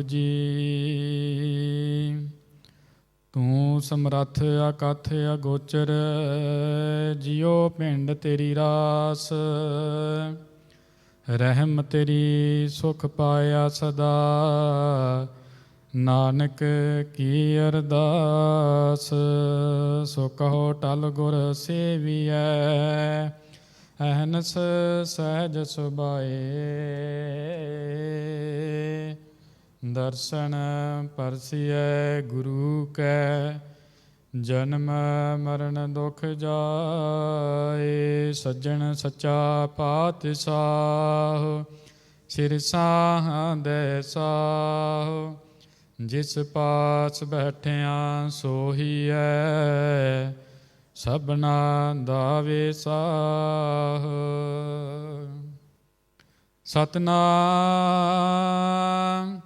ਜੀ। ਤੂੰ ਸਮਰੱਥ ਅਕਥ ਅਗੋਚਰ, ਜਿਉ ਪਿੰਡ ਤੇਰੀ ਰਾਸ। ਰਹਿਮ ਤੇਰੀ ਸੁਖ ਪਾਇਆ ਸਦਾ। ਨਾਨਕ ਕੀ ਅਰਦਾਸ, ਸੋ ਕਹੋ ਟਲ ਗੁਰ ਸੇਵੀਐ। ਅਹਨਸ ਸਹਿਜ ਸੁਭਾਏ। ਦਰਸ਼ਨ ਪਰਸਿਐ ਗੁਰੂ ਕੈ, ਜਨਮ ਮਰਨ ਦੁਖ ਜਾਏ, ਸੱਜਣ ਸੱਚਾ ਪਾਤਸ਼ਾਹ, ਸਿਰ ਸਾਹਾਂ ਦੇ ਸਾਹ, ਜਿਸ ਪਾਸ ਬੈਠਿਆ ਸੋਹੀਐ, ਸਭਨਾ ਦਾ ਵਿਸਾਹ ਸਤਨਾਮ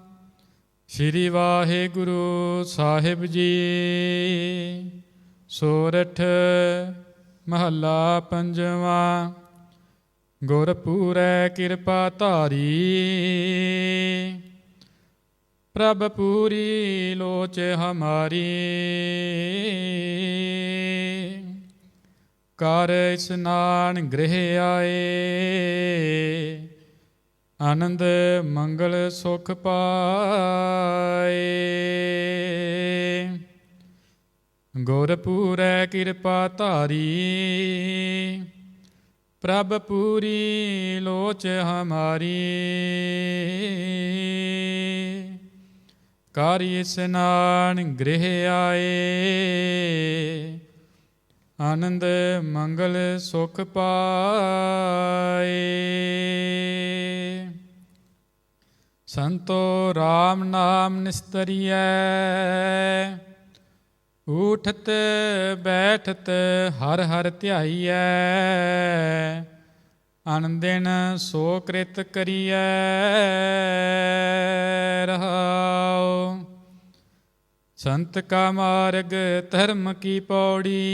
ਸ੍ਰੀ ਵਾਹਿਗੁਰੂ ਸਾਹਿਬ ਜੀ। ਸੋਰਠ ਮਹੱਲਾ ਪੰਜਵਾਂ। ਗੁਰਪੂਰੈ ਕਿਰਪਾ ਧਾਰੀ। ਪ੍ਰਭ ਪੂਰੀ ਲੋਚ ਹਮਾਰੀ। ਕਰ ਇਸਨਾਨ ਗ੍ਰਹਿ ਆਏ। ਆਨੰਦ ਮੰਗਲ ਸੁਖ ਪਾਏ। ਗੁਰ ਕਿਰਪਾ ਧਾਰੀ। ਪ੍ਰਭ ਪੂਰੀ ਲੋਚ ਹਮਾਰੀ। ਕਾਰਿ ਇਸਨਾਨ ਗ੍ਰਹਿ ਆਏ। ਆਨੰਦ ਮੰਗਲ ਸੁਖ ਪਾਏ। ਸੰਤੋ RAM ਨਾਮ ਨਿਸਤਰੀਐ। ਊਠਤ ਬੈਠਤ ਹਰ ਹਰ ਧਿਆਈਐ। ਅਨੰਦਿਨ ਸੋ ਕ੍ਰਿਤ ਕਰੀਐ। ਰਹਾਉ। ਸੰਤ ਕਾ ਮਾਰਗ ਧਰਮ ਕੀ ਪੌੜੀ।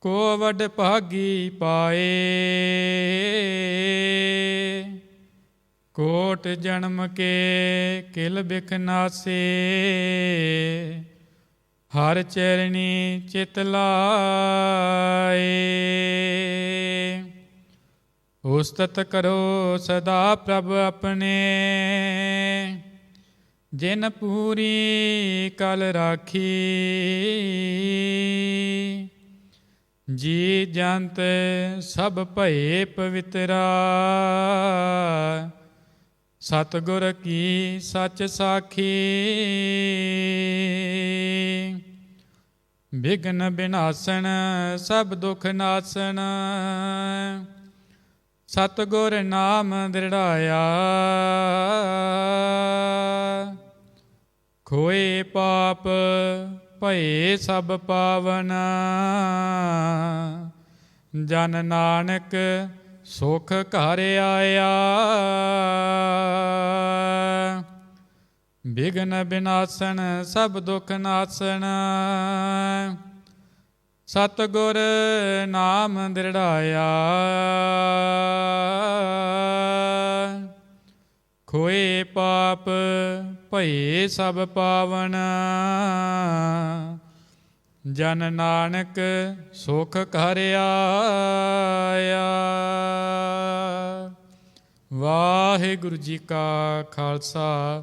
ਕੋ ਵਡ ਭਾਗੀ ਪਾਏ। ਕੋਟ ਜਨਮ ਕੇ ਕਿਲ ਬਿਖਨਾਸੇ ਹਰ ਚਰਣੀ ਚਿਤ ਲਾਏ। ਉਸਤਤ ਕਰੋ ਸਦਾ ਪ੍ਰਭ ਆਪਣੇ। ਜਿਨ ਪੂਰੀ ਕਲ ਰਾਖੀ। ਜੀ ਜੰਤ ਸਭ ਭਏ ਪਵਿੱਤਰਾ। ਸਤਿਗੁਰ ਕੀ ਸੱਚ ਸਾਖੀ? ਵਿਗਨ ਬਿਨਾਸਣ, ਸਭ ਦੁਖ ਨਾਸਣ। ਸਤਿਗੁਰ ਨਾਮ ਦ੍ਰਿੜਾਇਆ। ਖੋਏ ਪਾਪ, ਭਏ ਸਭ ਪਾਵਨ। ਜਨ ਨਾਨਕ, ਸੁਖ ਘਰ ਆਇਆ। ਵਿਗਨ ਬਿਨਾਸਣ, ਸਭ ਦੁਖ ਨਾਸਨ ਸਤਿਗੁਰ ਨਾਮ ਦ੍ਰਿੜਾਇਆ। ਖੋਏ ਪਾਪ, ਭਏ ਸਭ ਪਾਵਨ। ਜਨ ਨਾਨਕ ਸੁਖ ਘਰ ਆਇਆ। ਵਾਹਿਗੁਰੂ ਜੀ ਕਾ ਖਾਲਸਾ।